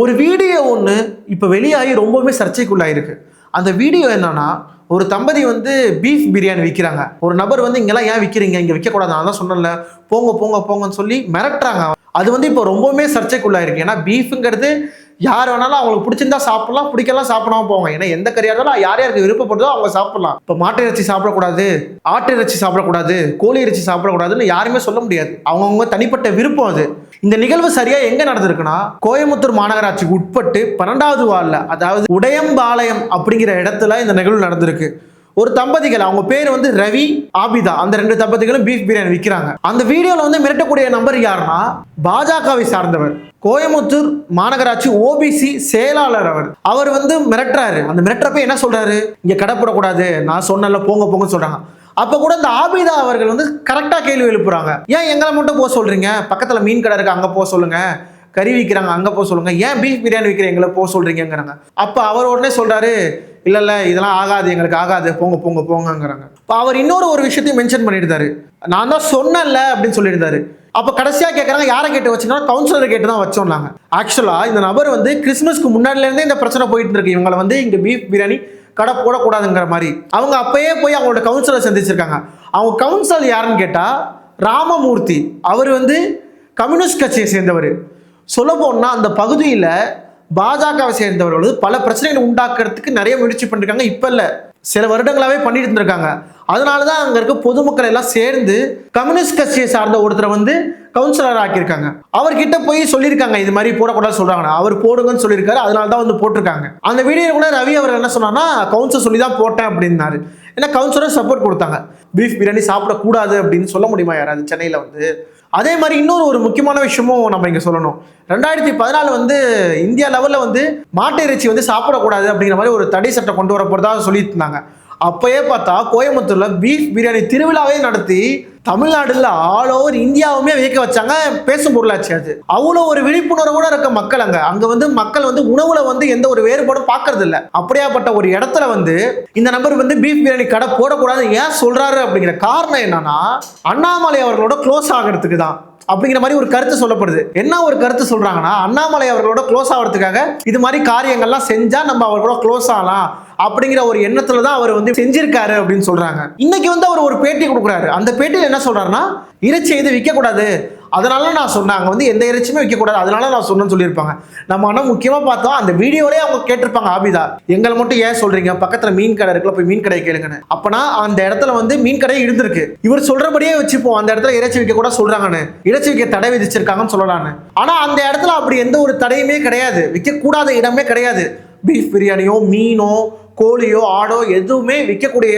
ஒரு வீடியோ ஒன்று இப்போ வெளியாகி ரொம்பவுமே சர்ச்சைக்குள்ளாயிருக்கு. அந்த வீடியோ என்னன்னா ஒரு தம்பதி வந்து பீஃப் பிரியாணி விற்கிறாங்க ஒரு நபர் வந்து இங்கெல்லாம் ஏன் விற்கிறீங்க இங்கே விற்கக்கூடாது நான் தான் சொன்னல போங்க போங்க போங்கன்னு சொல்லி மிரட்டுறாங்க. அது வந்து இப்போ ரொம்பவுமே சர்ச்சைக்குள்ளாயிருக்கு. ஏன்னா பீஃபுங்கிறது யார் வேணாலும் அவங்களுக்கு பிடிச்சிருந்தா சாப்பிடலாம் பிடிக்கலாம் சாப்பிடாம போவாங்க. ஏன்னா எந்த கறியாக இருந்தாலும் யார் யாருக்கு விருப்பப்படுதோ அவங்க சாப்பிடலாம். இப்போ மாட்டு இறைச்சி சாப்பிடக்கூடாது ஆட்டு இறைச்சி சாப்பிடக்கூடாது கோழி இறைச்சி சாப்பிடக்கூடாதுன்னு யாருமே சொல்ல முடியாது. அவங்கவுங்க தனிப்பட்ட விருப்பம் அது. இந்த நிகழ்வு சரியா எங்க நடந்திருக்குன்னா கோயம்புத்தூர் மாநகராட்சிக்கு உட்பட்டு பன்னெண்டாவது வார்டில் அதாவது உடையம்பாளையம் அப்படிங்கிற இடத்துல இந்த நிகழ்வு நடந்திருக்கு. ஒரு தம்பதிகள் அவங்க பேர் வந்து ரவி ஆபிதா. அந்த ரெண்டு தம்பதிகளும் பீஃப் பிரியாணி விற்கிறாங்க அந்த வீடியோல வந்து மிரட்டக்கூடிய நம்பர் யாருன்னா பாஜகவை சார்ந்தவர். கோயம்புத்தூர் மாநகராட்சி ஓபிசி செயலாளர் அவர். அவர் வந்து மிரட்டுறாரு. அந்த மிரட்டுறப்ப என்ன சொல்றாரு? இங்க கடை போடக்கூடாது நான் சொன்னல போங்க போங்கன்னு சொல்றாங்க. அப்ப கூட இந்த ஆபிதா அவர்கள் வந்து கரெக்டா கேள்வி எழுப்புறாங்க. ஏன் எங்களை மட்டும் போக சொல்றீங்க? பக்கத்துல மீன் கடை இருக்கு அங்க போக சொல்லுங்க. கறி விற்கிறாங்க அங்கே போக சொல்லுங்க. ஏன் பீஃப் பிரியாணி விற்கிற எங்களை போக சொல்றீங்கங்கிறாங்க. அப்போ அவர் உடனே சொல்றாரு இல்லை இல்லை இதெல்லாம் ஆகாது எங்களுக்கு ஆகாது. போங்க போங்க போங்கங்கிறாங்க. இப்போ அவர் இன்னொரு ஒரு விஷயத்தையும் மென்ஷன் பண்ணியிருந்தாரு நான் தான் சொன்னேன்ல அப்படின்னு சொல்லியிருந்தாரு அப்போ கடைசியாக கேட்குறாங்க யாரை கேட்டு வச்சுன்னா கவுன்சிலர் கேட்டு தான் வச்சோம் ஆக்சுவலாக இந்த நபர் வந்து கிறிஸ்மஸ்க்கு முன்னாடிலேருந்தே இந்த பிரச்சனை போயிட்டு இருக்கு. இவங்களை வந்து இங்கே பீஃப் பிரியாணி கடை போடக்கூடாதுங்கிற மாதிரி. அவங்க அப்பயே போய் அவங்களோட கவுன்சிலர் சந்திச்சிருக்காங்க. அவங்க கவுன்சிலர் யாருன்னு கேட்டால் ராமமூர்த்தி. அவர் வந்து கம்யூனிஸ்ட் கட்சியை சேர்ந்தவர். சொல்ல போனால் அந்த பகுதியில் பாஜகவை சேர்ந்தவர்கள் பல பிரச்சனைகளை உண்டாக்குறதுக்கு நிறைய முயற்சி பண்ணிருக்காங்க. இப்போ இல்லை. சில வருடங்களாகவே பண்ணிட்டு இருந்திருக்காங்க. அதனால தான் அங்கே இருக்க பொதுமக்கள் எல்லாம் சேர்ந்து கம்யூனிஸ்ட் கட்சியை சார்ந்த ஒருத்தரை வந்து கவுன்சிலர் ஆக்கியிருக்காங்க. அவர்கிட்ட போய் சொல்லியிருக்காங்க. இது மாதிரி போடக்கூடாது சொல்றாங்க அவர் போடுங்கன்னு சொல்லியிருக்காரு. அதனால தான் வந்து போட்டிருக்காங்க. அந்த வீடியோ கூட ரவி அவர் என்ன சொன்னார்னா கவுன்சிலர் சொல்லி தான் போட்டேன் அப்படின்னாரு. ஏன்னா கவுன்சிலர் சப்போர்ட் கொடுத்தாங்க. பீஃப் பிரியாணி சாப்பிடக்கூடாது அப்படின்னு சொல்ல முடியுமா யாராவது சென்னையில் வந்து? அதே மாதிரி இன்னொரு ஒரு முக்கியமான விஷயமும் நம்ம இங்கே சொல்லணும். ரெண்டாயிரத்தி பதினாலு வந்து இந்தியா லெவலில் வந்து மாட்டு இறைச்சி வந்து சாப்பிடக்கூடாது அப்படிங்கிற மாதிரி ஒரு தடை சட்டம் கொண்டு வர போகிறதா சொல்லியிருந்தாங்க. அப்போயே பார்த்தா கோயம்புத்தூரில் பீஃப் பிரியாணி திருவிழாவே நடத்தி தமிழ்நாடுல ஆல் ஓவர் இந்தியாவுமே வியக்க வச்சாங்க பேசும் பொருளாச்சு அது. அவ்வளோ ஒரு விழிப்புணர்வோட இருக்க மக்கள் அங்க. அங்க வந்து மக்கள் வந்து உணவுல வந்து எந்த ஒரு வேறுபாடும் பார்க்கறது இல்ல அப்படியாப்பட்ட ஒரு இடத்துல வந்து இந்த நபர் வந்து பீஃப் பிரியாணி கடை போடக்கூடாது ஏன் சொல்றாரு அப்படிங்கிற காரணம் என்னன்னா அண்ணாமலை அவர்களோட க்ளோஸ் ஆகிறதுக்கு தான் அப்படிங்கிற மாதிரி ஒரு கருத்து சொல்லப்படுது. என்ன ஒரு கருத்து சொல்றாங்கன்னா அண்ணாமலை அவர்களோட க்ளோஸ் ஆகிறதுக்காக இது மாதிரி காரியங்கள்லாம் செஞ்சா நம்ம அவர்களோட க்ளோஸ் ஆகலாம். அப்படிங்கிற ஒரு எண்ணத்துல தான் அவர் வந்து செஞ்சிருக்காரு அப்படின்னு சொல்றாங்க. இன்னைக்கு வந்து அவர் ஒரு பேட்டி கொடுக்குறாரு. அந்த பேட்டியில் என்ன சொல்றாருன்னா இறைச்சி எது விற்கக்கூடாது அதனால நான் சொன்னாங்க வந்து எந்த இறைச்சியுமே விற்கக்கூடாது அதனால நான் சொன்னேன்னு சொல்லியிருப்பாங்க. நம்ம ஆனால் முக்கியமாக பார்த்தோம் அந்த வீடியோலேயே அவங்க கேட்டிருப்பாங்க ஆபிதா. எங்களை மட்டும் ஏன் சொல்றீங்க? பக்கத்தில் மீன் கடை இருக்குல்ல போய் மீன் கடையை கேளுங்கன்னு. அப்பனா அந்த இடத்துல வந்து மீன் கடை இருந்திருக்கு. இவர் சொல்றபடியே வச்சுப்போம். அந்த இடத்துல இறைச்சி விற்க கூட சொல்றாங்கன்னு. இறைச்சி விற்க தடை விதிச்சிருக்காங்கன்னு சொல்லலான்னு. ஆனால் அந்த இடத்துல அப்படி எந்த ஒரு தடையுமே கிடையாது. விற்கக்கூடாத இடமே கிடையாது. பீஃப் பிரியாணியோ மீனோ கோழியோ ஆடோ எதுவுமே விற்கக்கூடிய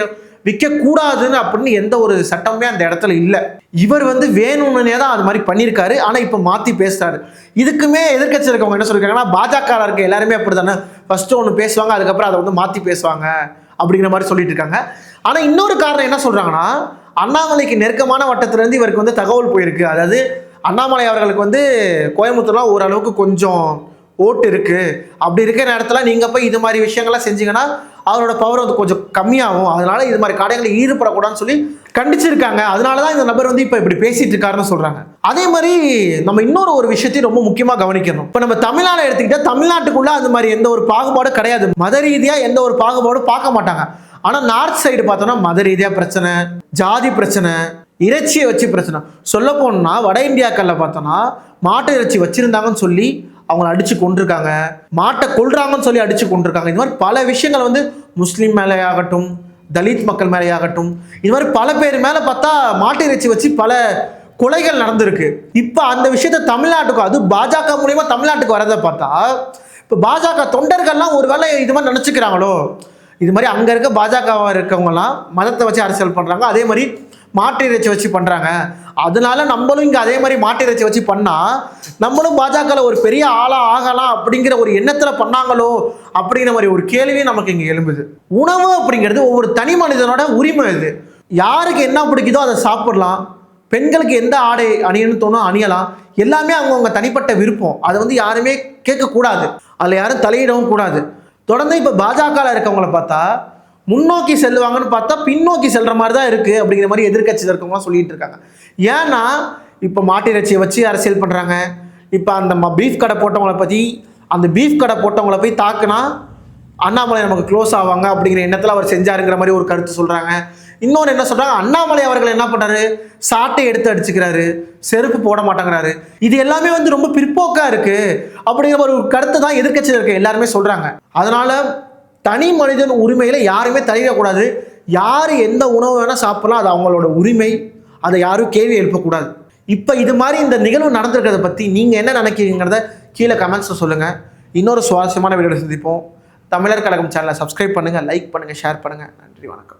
விற்கக்கூடாதுன்னு அப்படின்னு எந்த ஒரு சட்டமுமே அந்த இடத்துல இல்லை. இவர் வந்து வேணும்னே தான் அது மாதிரி பண்ணியிருக்காரு. ஆனால் இப்போ மாற்றி பேசுகிறாரு இதுக்குமே எதிர்கட்சி இருக்கவங்க என்ன சொல்லியிருக்காங்கன்னா பாஜக இருக்க எல்லாருமே அப்படி தானே ஃபஸ்ட்டு ஒன்று பேசுவாங்க அதுக்கப்புறம் அதை வந்து மாற்றி பேசுவாங்க அப்படிங்கிற மாதிரி சொல்லிட்டு இருக்காங்க. ஆனால் இன்னொரு காரணம் என்ன சொல்கிறாங்கன்னா அண்ணாமலைக்கு நெருக்கமான வட்டத்திலேருந்து இவருக்கு வந்து தகவல் போயிருக்கு. அதாவது அண்ணாமலை அவர்களுக்கு வந்து கோயம்புத்தூர்லாம் ஓரளவுக்கு கொஞ்சம் ஓட்டு இருக்குது அப்படி இருக்கிற நேரத்தில் நீங்கள் போய் இது மாதிரி விஷயங்கள்லாம் செஞ்சீங்கன்னா அவரோட பவர் வந்து கொஞ்சம் கம்மியாகும். அதனால இது மாதிரி காரியங்களில் ஈடுபடக்கூடாதுன்னு சொல்லி கண்டிச்சிருக்காங்க. அதனால தான் இந்த நபர் வந்து இப்போ இப்படி பேசிகிட்டு இருக்காருன்னு சொல்கிறாங்க அதே மாதிரி நம்ம இன்னொரு ஒரு விஷயத்தையும் ரொம்ப முக்கியமாக கவனிக்கணும். இப்போ நம்ம தமிழ்நாடு எடுத்துக்கிட்டால் தமிழ்நாட்டுக்குள்ளே அந்த மாதிரி எந்த ஒரு பாகுபாடும் கிடையாது. மத ரீதியாக எந்த ஒரு பாகுபாடும் பார்க்க மாட்டாங்க. ஆனால் நார்த் சைடு பார்த்தோம்னா மத ரீதியாக பிரச்சனை ஜாதி பிரச்சனை இறைச்சியை வச்சு பிரச்சனை. சொல்ல போனா வட இந்தியாக்கள்ல பார்த்தோன்னா மாட்டு இறைச்சி வச்சிருந்தாங்கன்னு சொல்லி அவங்கள அடித்து கொண்டிருக்காங்க மாட்டை கொள்றாங்கன்னு சொல்லி அடித்து கொண்டிருக்காங்க இது மாதிரி பல விஷயங்கள் வந்து முஸ்லீம் மேலே ஆகட்டும் தலித் மக்கள் மேலே ஆகட்டும் இது மாதிரி பல பேர் மேலே பார்த்தா மாட்டு இறைச்சி வச்சு பல கொலைகள் நடந்திருக்கு. இப்போ அந்த விஷயத்த தமிழ்நாட்டுக்கு அது பாஜக மூலயமா தமிழ்நாட்டுக்கு வரதை பார்த்தா இப்போ பாஜக தொண்டர்கள்லாம் ஒருவேளை இது மாதிரி நினச்சிக்கிறாங்களோ? இது மாதிரி அங்கே இருக்க பாஜக இருக்கவங்கலாம் மதத்தை வச்சு அரசியல் பண்ணுறாங்க அதே மாதிரி மாட்டு இறைச்சி வச்சு பண்ணுறாங்க அதனால நம்மளும் இங்கே அதே மாதிரி மாட்டு இறைச்சி வச்சு பண்ணால் நம்மளும் பாஜகவில் ஒரு பெரிய ஆளாக ஆகலாம் அப்படிங்கிற ஒரு எண்ணத்தில் பண்ணாங்களோ அப்படிங்கிற மாதிரி ஒரு கேள்வியும் நமக்கு இங்கே எழும்புது. உணவு அப்படிங்கிறது ஒவ்வொரு தனி மனிதனோட உரிமை இது யாருக்கு என்ன பிடிக்குதோ அதை சாப்பிடலாம். பெண்களுக்கு எந்த ஆடை அணியணும்னு தோணும் அணியலாம். எல்லாமே அவங்கவுங்க தனிப்பட்ட விருப்பம். அதை வந்து யாருமே கேட்கக்கூடாது. அதில் யாரும் தலையிடவும் கூடாது. தொடர்ந்து இப்போ பாஜகவில் இருக்கவங்கள பார்த்தா முன்னோக்கி செல்லுவாங்கன்னு பார்த்தா பின்னோக்கி செல்கிற மாதிரி தான் இருக்குது அப்படிங்கிற மாதிரி எதிர்கட்சியில் இருக்கவங்களாம் சொல்லிட்டு இருக்காங்க. ஏன்னா இப்போ மாட்டு இறைச்சியை வச்சு அரசியல் பண்ணுறாங்க இப்போ அந்த பீஃப் கடை போட்டவங்கள பற்றி அந்த பீஃப் கடை போட்டவங்கள போய் தாக்குனா அண்ணாமலை நமக்கு க்ளோஸ் ஆவாங்க அப்படிங்கிற எண்ணத்தில் அவர் செஞ்சாருங்கிற மாதிரி ஒரு கருத்து சொல்கிறாங்க இன்னொன்று என்ன சொல்கிறாங்க அண்ணாமலை அவர்கள் என்ன பண்ணுறாரு சாட்டை எடுத்து அடிச்சுக்கிறாரு. செருப்பு போட மாட்டேங்கிறாரு. இது எல்லாமே வந்து ரொம்ப பிற்போக்காக இருக்குது அப்படிங்கிற ஒரு கருத்தை தான் எதிர்க்கட்சியில் இருக்க எல்லாருமே சொல்கிறாங்க அதனால் தனி மனிதன் உரிமையில் யாருமே தலையிடக்கூடாது. யார் எந்த உணவு வேணால் சாப்பிட்லாம் அது அவங்களோட உரிமை. அதை யாரும் கேள்வி எழுப்பக்கூடாது. இப்போ இது மாதிரி இந்த நிகழ்வு நடந்திருக்கிறத பற்றி நீங்கள் என்ன நினைக்கிறீங்கிறத கீழே கமெண்ட்ஸில் சொல்லுங்கள் இன்னொரு சுவாரஸ்யமான வீடியோ சந்திப்போம். தமிழர் கழகம் சேனலை சப்ஸ்கிரைப் பண்ணுங்கள் லைக் பண்ணுங்கள் ஷேர் பண்ணுங்கள் நன்றி வணக்கம்.